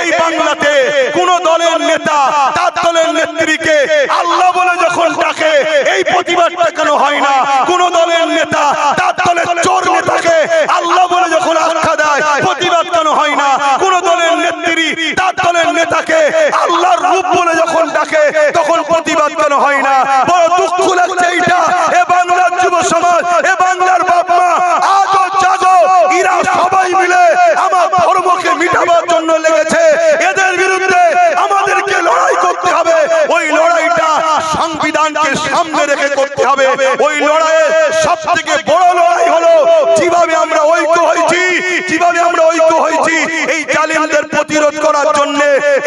এই বাংলাতে কোন দলের নেতা, তার দলের নেত্রীকে আল্লাহ বলে যখন ডাকে, এই প্রতিবাদটা কেন হয় না? কোন দলের নেতা, তার দলের চোর নেতাকে আল্লাহ বলে যখন আখ্যা দেয়, প্রতিবাদ কেন হয় না? কোন দলের নেত্রী, তার দলের নেতাকে আল্লাহর রূপ বলে যখন ডাকে, তখন প্রতিবাদ কেন হয় না বড় দুঃখ লাগছে এইটা এ বাংলার যুব সমাজ এ বাংলার বাপ মা আজও জাগো এরা সবাই মিলে আমার ধর্মকে মিটাবার জন্য লেগেছে এদের বিরুদ্ধে আমাদেরকে লড়াই করতে হবে ওই লড়াইটা সংবিধানকে সামনে রেখে করতে হবে ওই লড়াইয়ের সব থেকে বড় লড়াই হলো যেভাবে আমরা ঐক্য হয়েছি যেভাবে আমরা ঐক্য হয়েছি এই জালিমদের প্রতিরোধ করার জন্য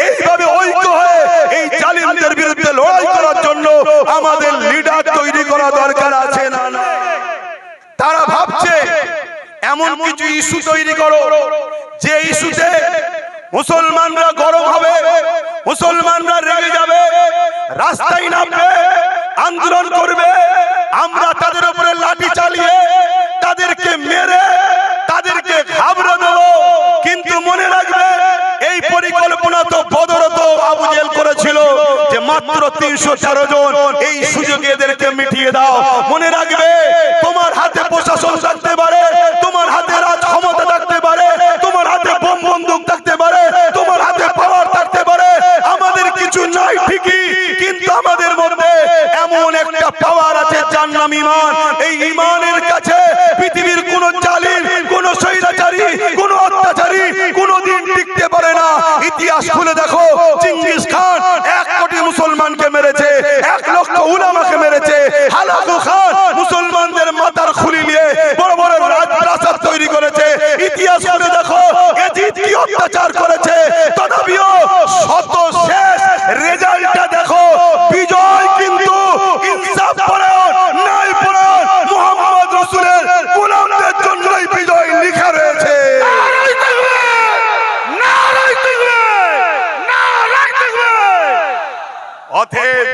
এইভাবে ঐক্য হয়ে এই বিরুদ্ধে লড়াই করার জন্য আমাদের লিডার তৈরি করা দরকার আছে না তারা ভাবছে, এমন কিছু ইস্যু তৈরি করো, যে ইস্যুতে মুসলমানরা গরম হবে, মুসলমানরা রেগে যাবে, রাস্তায় নামবে, আন্দোলন করবে, আমরা তাদের উপরে লাঠি চালিয়ে আবু জেল করেছিল যে মাত্র তিনশো তেরো জন এই সুযোগে এদেরকে মিটিয়ে দাও। মনে রাখবে, তোমার হাতে প্রশাসন থাকতে পারে, তোমার হাতে রাজ ক্ষমতা থাকতে পারে, তোমার হাতে বোম বন্দুক থাকতে পারে, তোমার হাতে পাওয়ার থাকতে পারে। আমাদের কিছু নাই ঠিকই, কিন্তু আমাদের মধ্যে এমন একটা পাওয়ার আছে যার নাম ইমান এই ইমানের কাছে পৃথিবীর কোন জালিম, কোন স্বৈরাচারী, কোন অত্যাচারী কোন দিন টিকতে ইতিহাস খুলে দেখো। চিঙ্গিস খান এক কোটি মুসলমানকে মেরেছে, এক লক্ষ উলামাকে মেরেছে, হালাকু খান মুসলমানদের মাথার খুলি নিয়ে বড় বড় রাজপ্রাসাদ তৈরি করেছে। ইতিহাস খুলে অতএব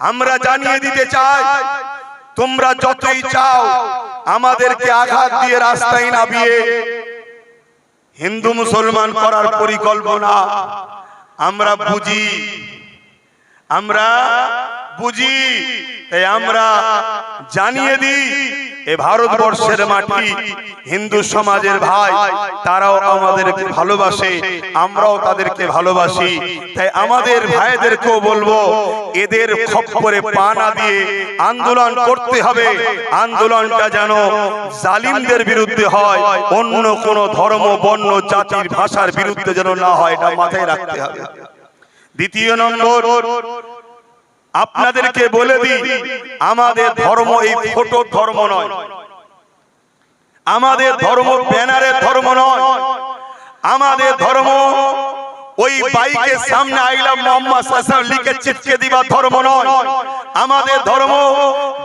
আমরা জানিয়ে দিতে চাই, তোমরা যতই চাও আমাদেরকে আঘাত দিয়ে রাস্তায় নামিয়ে হিন্দু মুসলমান করার পরিকল্পনা আমরা বুঝি। আমরা বুঝি, তাই আমরা জানিয়ে দিই, এ ভারতবর্ষের মাটি হিন্দু সমাজের ভাই, তারাও আমাদেরকে ভালোবাসে, আমরাও তাদেরকে ভালোবাসি। তাই আমাদের ভাইদেরকেও বলব, এদের খপ্পরে পা না দিয়ে আন্দোলন করতে হবে। আন্দোলনটা যেন জালিমদের বিরুদ্ধে হয়, অন্য কোনো ধর্ম, বর্ণ, জাতির, ভাষার বিরুদ্ধে যেন না হয়, এটা মাথায় রাখতে হবে। দ্বিতীয় নম্বর আপনাদেরকে বলে দিই আমাদের ধর্ম এই ফটো ধর্ম নয়। আমাদের ধর্ম ব্যানারের ধর্ম নয়। আমাদের ধর্ম ওই বাইকের সামনে আইলাম মোহাম্মদ লিখে চিপকে দিবার ধর্ম নয়। আমাদের ধর্ম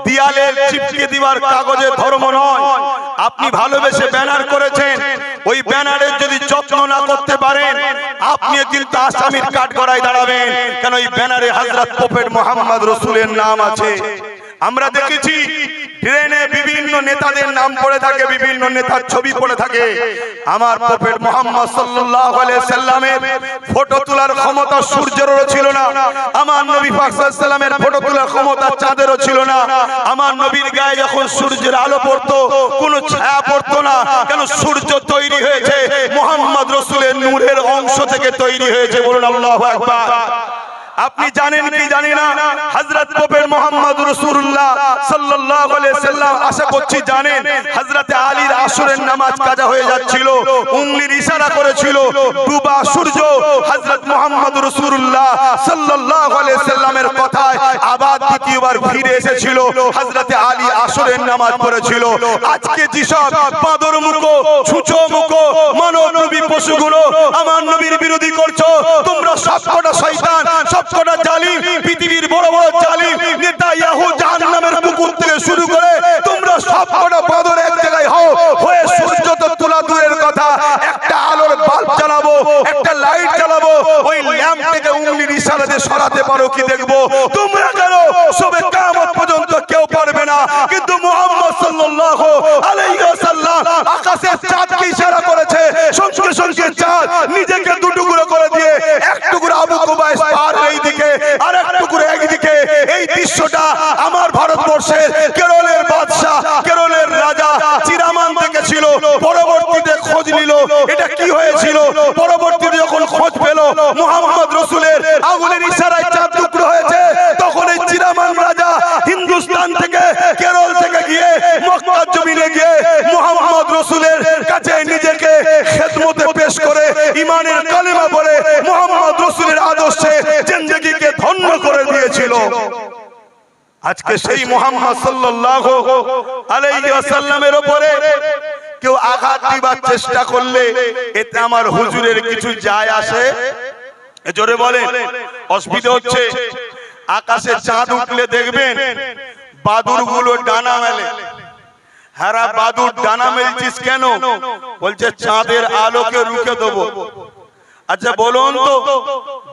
দিয়ালে চিপকে দিবার কাগজের ধর্ম নয়। আপনি ভালোবেসে ব্যানার করেছেন। ওই ব্যানারের যদি যত্ন না করতে পারেন, আপনি কিন্তু আসামির কাঠ গড়ায় দাঁড়াবেন। কেন ওই ব্যানারে হাজরত প্রফেট মোহাম্মদ রসুলের নাম আছে? আমরা দেখেছি ট্রেনে বিভিন্ন নেতাদের নাম পড়ে থাকে, বিভিন্ন নেতার ছবি পড়ে থাকে। আমার প্রফেট মোহাম্মদ সাল্লাল্লাহু আলাইহি সাল্লামের ফটো তোলার ক্ষমতা সূর্যেরও ছিল না। আমার নবী পাক সাল্লামের ফটো তোলার ক্ষমতা চাঁদেরও ছিল না। আমার নবীর গায়ে যখন সূর্যের আলো পড়তো, কোনো ছায়া পড়তো না। কেন সূর্য তৈরি হয়েছে? মোহাম্মদ রসুলের নূরের অংশ থেকে তৈরি হয়েছে। বলুন আল্লাহু আকবার। আপনি জানেন কি জানি না? হযরত পোপের মোহাম্মদ রাসূলুল্লাহ সাল্লাল্লাহু আলাইহি সাল্লাম আশা করছি জানেন হজরত আলীর আসুরের নামাজ কাজা হয়ে যাচ্ছিল উংলির ইশারা করেছিল ডুবা সূর্য হযরত মোহাম্মদ রাসূলুল্লাহ সাল্লাল্লাহু আলাইহি সাল্লামের দ্বিতীয়বার ফিরে এসেছিল। হযরতে আলী আসরের নামাজ পড়েছিল। আজকে যেসব বাদর মুখো, ছুঁচো মুখো মানব নবী পশুগুলো আমার নবীর বিরোধী করছ, তোমরা সবকটা শয়তান, সবকটা জালিম, পৃথিবীর বড় বড় জালিম নেতা ইয়াহু জাহান্নামের কুকুর থেকে শুরু করে তোমরা সবকটা বাদর এক জায়গায় হও, হয়ে সূর্য তো তোলা দূরের কথা। একটা আলোর বাল্ব জ্বালাবো, একটা লাইট জ্বালাবো, ওই ল্যাম্প থেকে উঙ্গলির ইশারাতে সরাতে পারো কি দেখব? তোমরা সবে কামত পর্যন্ত কেউ পারবে না। কিন্তু মোহাম্মদ সাল্লাহ আলাইহি ওয়াসাল্লাম আকাশের চাঁদকে ইশারা করেছে? সঙ্গে সঙ্গে চাঁদ নিজেকে দুটুকুরো করে দিয়ে এক টুকরো আবু কুবাইস পার এই দিকে আর এক টুকরো একদিকে এই দৃশ্যটা আমার ভারতবর্ষের কেরলের বাদশাহ, কেরলের রাজা চিরামান থেকে ছিল। পরবর্তীতে খোঁজ নিল, এটা কি হয়েছিল? কাছে নিজেকে খেদমতে পেশ করে, ইমানের কালেমা পড়ে মুহাম্মদ রসুলের আদর্শে জিন্দগিকে ধন্য করে দিয়েছিল। আজকে সেই মোহাম্মদ সাল্লাল্লাহু আলাইহি ওয়াসাল্লামের উপরে কেউ আঘাত দিবার চেষ্টা করলে এতে আমার হুজুরের কিছু যায় আসে? জোরে বলেন, অসুবিধা হচ্ছে আকাশে চাঁদ উঠলে দেখবেন বাদুরগুলো ডানা মেলে। হারা বাদুর ডানা মেলছিস কেন? বলছে চাঁদের আলোকে রুখে দেবো। আচ্ছা বলুন তো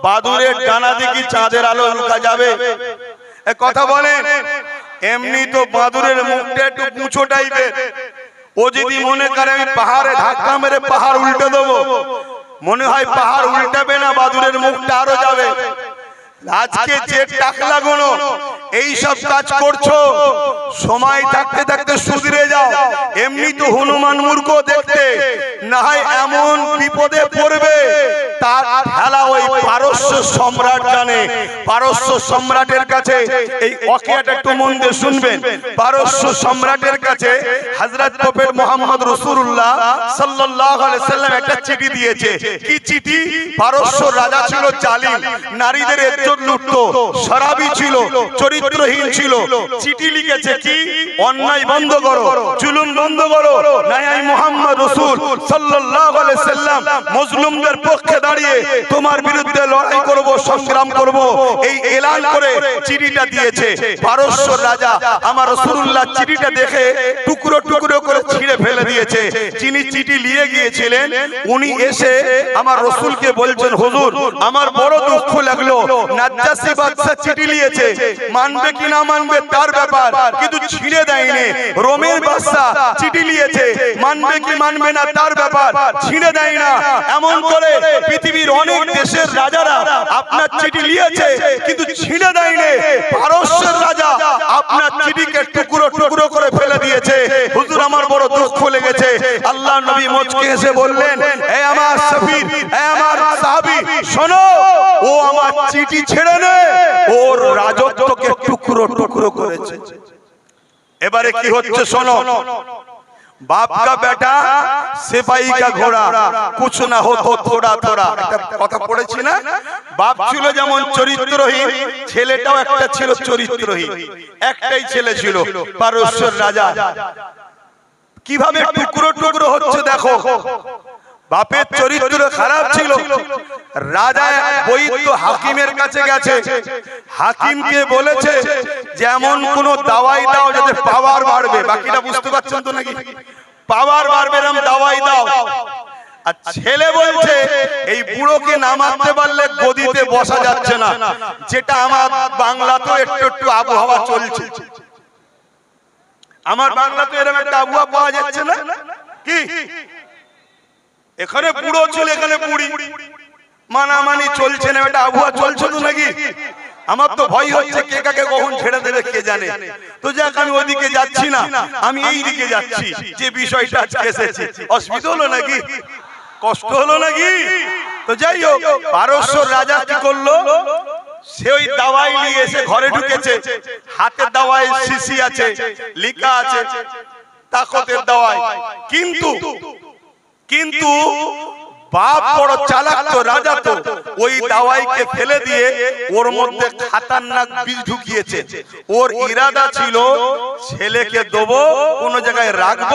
বাদুরের ডানা কি চাঁদের আলো রুখা যাবে। কথা বলেন এমনি তো বাদুরের মুখটা একটু মুছো টাইপের ও যদি মনে করে আমি পাহাড়ে ধাক্কা মেরে পাহাড় উল্টে দেবো। মনে হয় পাহাড় উল্টাবে না বাদুরের মুখটা আরও যাবে। আজকে যে টাকলা গুলো এই সব কাজ করছ সময় থাকতে থাকতে সুধরে যাও। এমনি তো হনুমান মূর্খ দেখতে না হয় এমন বিপদে পড়বে। তার খেলা ওই পারস্য সম্রাট জানে। পারস্য সম্রাটের কাছে এই একটু মন দিয়ে শুনবেন। পারস্য সম্রাটের কাছে মোহাম্মদ সাল্লাম একটা চিঠি দিয়েছে। কি চিঠি? পারস্য রাজা ছিল নারীদের ইজ্জত লুটতো, শরাবী ছিল, চরিত্রহীন ছিল। চিঠি লিখেছে কি? অন্যায় বন্ধ করো বন্ধ করো। আমি মোহাম্মদ রাসূল সাল্লাল্লাহু আলাইহি সাল্লাম মজলুমদের পক্ষে দাঁড়িয়ে তোমার বিরুদ্ধে লড়াই করব, সংগ্রাম করব। এই এলান করে চিঠিটা দিয়েছে। পারস্য রাজা আমার রাসূলুল্লাহ চিঠিটা দেখে টুকরো টুকরো করে ছিঁড়ে ফেলে দিয়েছে। যিনি চিঠি নিয়ে গিয়েছিলেন, উনি এসে আমার রসুলকে বলছেন, হুজুর, আমার বড় দুঃখ লাগল। নাজ্জাসী বাদশা চিঠি নিয়েছে মানবে কি না মানবে তার ব্যাপার কিন্তু ছিঁড়ে দেয়নি। রোমের বাদশা চিঠি নিয়েছে মানবে কি মানবে না তার ব্যাপার ছিঁড়ে দেয় না। এমন করে পৃথিবীর অনেক দেশের রাজারা আপনার চিঠি কিন্তু ছিঁড়ে দেয়নি। পারস্যের রাজা আপনার চিঠিকে টুকরো টুকরো করে ফেলে দিয়েছে। হুজুর আমার দুঃখ খুলে গেছে। আল্লাহ নবী মচকে এসে বললেন, এ আমার সফির, এ আমার সাহাবি, শোনো, ও আমার চিঠি ছেড়ে নে, ওর রাজত্বকে টুকরো টুকরো করেছে। এবারে কি হচ্ছে শোনো, বাপ কা বেটা, সিপাহী কা ঘোড়া, কিছু না হো তো থোড়া থোড়া। একটা কথা পড়েছি না? বাপ ছিল যেমন চরিত্রহীন, ছেলেটাও একটা ছিল চরিত্রহীন। একটাই ছেলে ছিল, পারস্যর রাজা। কীভাবে টুকরো টুকরো হচ্ছে দেখো? বাপের চরিত্র খারাপ ছিল। রাজা বৈদ্য হাকিমের কাছে গেছে। হাকিমকে বলেছে যেমন কোন দাওয়াই দাও যাতে পাওয়ার বাড়বে। বাকিটা বুঝতে পারছেন তো নাকি? পাওয়ার বাড়বে এরকম দাওয়াই দাও। আর ছেলে বলছে এই বুড়োকে নামাতে পারলে গদিতে বসা যাচ্ছে না। যেটা আমার বাংলাতেও একটু একটু আবহাওয়া চলছে। আমার বাংলাতে এরকম একটা আবহাওয়া পাওয়া যাচ্ছে না? কি? এখানে বুড়ো চলে এখানে বুড়ি মানামানি চলছে না এটা আবহাওয়া চলছে তো নাকি? আমার তো ভয় হচ্ছে কে কাকে কখন ছেড়ে দেবে কে জানে? তো যাক আমি ওদিকে যাচ্ছি না। আমি এই দিকে যাচ্ছি। যে বিষয়টা আজকে এসেছে। অসুবিধা হলো নাকি? কষ্ট হলো নাকি? তো যাই হোক পারস্য রাজা কি করল? সে ওই দাওয়াই নিয়ে এসে ঘরে ঢুকেছে। হাতে দাওয়াই শিশি আছে লিখা আছে, তাকতের দাওয়াই কিন্তু কিন্তু বাপ বড় চালাক তো, রাজা তো, ওই দাওয়াইকে ফেলে দিয়ে ওর মধ্যে খাতারনাক বীজ ঢুকিয়েছে। ওর ইরাদা ছিল, ছেলেকে দেবো, কোন জায়গায় রাখব,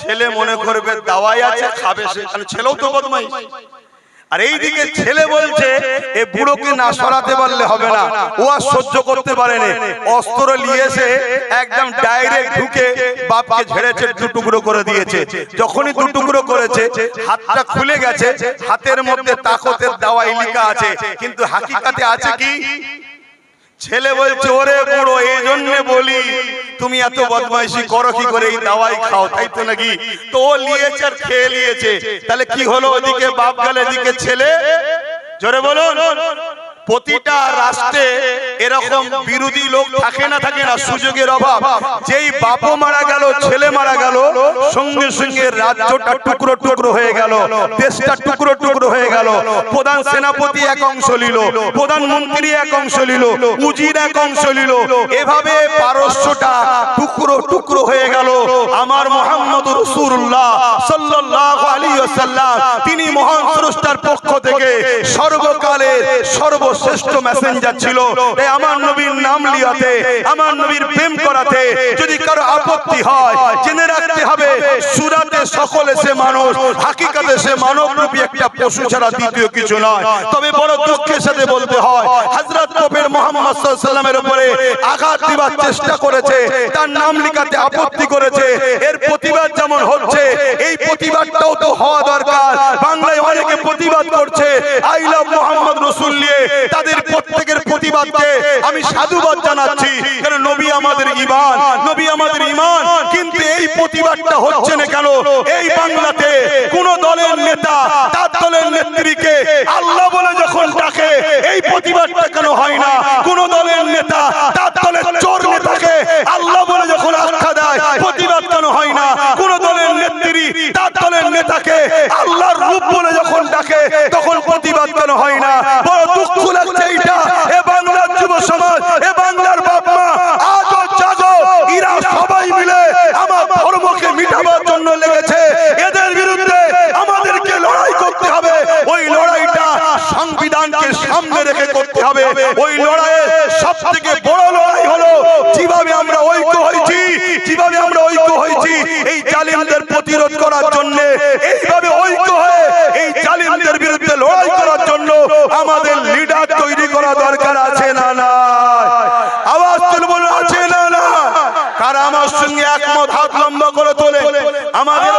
ছেলে মনে করবে দাওয়াই আছে, খাবে সেখানে ছেলেও তো বদমাই আর এইদিকে ছেলে বলছে এ বুড়োকে না সরাতে পারলে হবে না। ও আর সহ্য করতে পারেনি। অস্ত্র নিয়েছে একদম ডাইরেক্ট ঢুকে বাপকে ঝেড়েছে দু টুকরো করে দিয়েছে। যখনই দু টুকরো করেছে হাতটা খুলে গেছে হাতের মধ্যে তাকতের দাওয়াই লিখা আছে। কিন্তু হাকিকাতে আছে কি? ছেলে বলছে, ওরে বুড়ো এই জন্যে বলি, তুমি এত বদমাইশি করো, কি করে এই দাওয়াই খাও? তাই তো নাকি? তো ও নিয়েছে আর খেয়ে নিয়েছে। তাহলে কি হলো ওদিকে বাপ গেল, এদিকে ছেলে? জোরে বলুন। প্রতিটা রাষ্ট্রে এরকম বিরোধী লোক থাকে না থাকে না সুযোগের অভাব। যেই বাপও মারা গেল ছেলে মারা গেল সঙ্গে সঙ্গে রাজ্যটা টুকরো টুকরো হয়ে গেল দেশটা টুকরো টুকরো হয়ে গেল প্রধান সেনাপতি এক অংশ নিল প্রধানমন্ত্রী এক অংশ নিল উজির এক অংশ নিল এভাবে পারস্যটা টুকরো টুকরো হয়ে গেল। আমার মোহাম্মদ রসুল্লাহ সাল্লাল্লাহু তিনি মহান স্রষ্টার পক্ষ থেকে সর্বকালের সর্বশ্রেষ্ঠ মেসেঞ্জার ছিল। আমার নবীর নাম লিয়াতে, আমার নবীর প্রেম করাতে যদি কারও আপত্তি হয়, জেনে রাখতে হবে, সুরাতে সকলে সে মানুষ, হাকিকাতে সে মানব রূপী একটা পশু ছাড়া দ্বিতীয় কিছু নয়। তবে বড় দুঃখের সাথে বলতে হয়, হযরত কবির মোহাম্মদ সাল্লামের উপরে আঘাত দিবার চেষ্টা করেছে, তার নাম লিখাতে আপত্তি করেছে, এর প্রতিবাদ যেমন হচ্ছে, এই প্রতিবাদটাও তো হওয়া দরকার। বাংলায় অনেকে প্রতিবাদ করছে, আই লাভ মোহাম্মদ রসুল নিয়ে। তাদের প্রত্যেকের প্রতিবাদকে আমি সাধুবাদ জানাচ্ছি। কারণ নবী আমাদের ইমান নবী আমাদের ইমান কিন্তু এই প্রতিবাদটা হচ্ছে না কেন? এই বাংলাতে কোন দলের নেতা, তার দলের নেত্রীকে আল্লাহ বলে যখন ডাকে, এই প্রতিবাদটা কেন হয় না? কোন দলের নেতা, তার দলের চোর নেতাকে আল্লাহ বলে যখন আখ্যা দেয়, প্রতিবাদ কেন হয় না? কোন দলের নেতাকে আল্লাহর রূপ বলে যখন ডাকে, তখন প্রতিবাদ কেন হয় না? বড় দুঃখ লাগছে এইটা। এ বাংলার যুব সমাজ, এ বাংলার বাপ মা আজও এরা সবাই মিলে আমার ধর্মকে মিটাবার জন্য লেগেছে। এদের বিরুদ্ধে আমাদেরকে লড়াই করতে হবে। ওই লড়াইটা সংবিধানকে সামনে রেখে করতে হবে। ওই লড়াইয়ের সব থেকে বড় লড়াই হলো, যেভাবে আমরা ঐক্য হয়েছি, যেভাবে আমরা ঐক্য হয়েছি, এই জালিমদের প্রতিরোধ করার এইভাবে ঐক্য হয়ে এই জালিমদের বিরুদ্ধে লড়াই করার জন্য আমাদের লিডার তৈরি করা দরকার আছে না না আওয়াজ তুলবো না আছে না না কারা আমার সঙ্গে একমত হাত লম্বা করে তোলে। আমাদের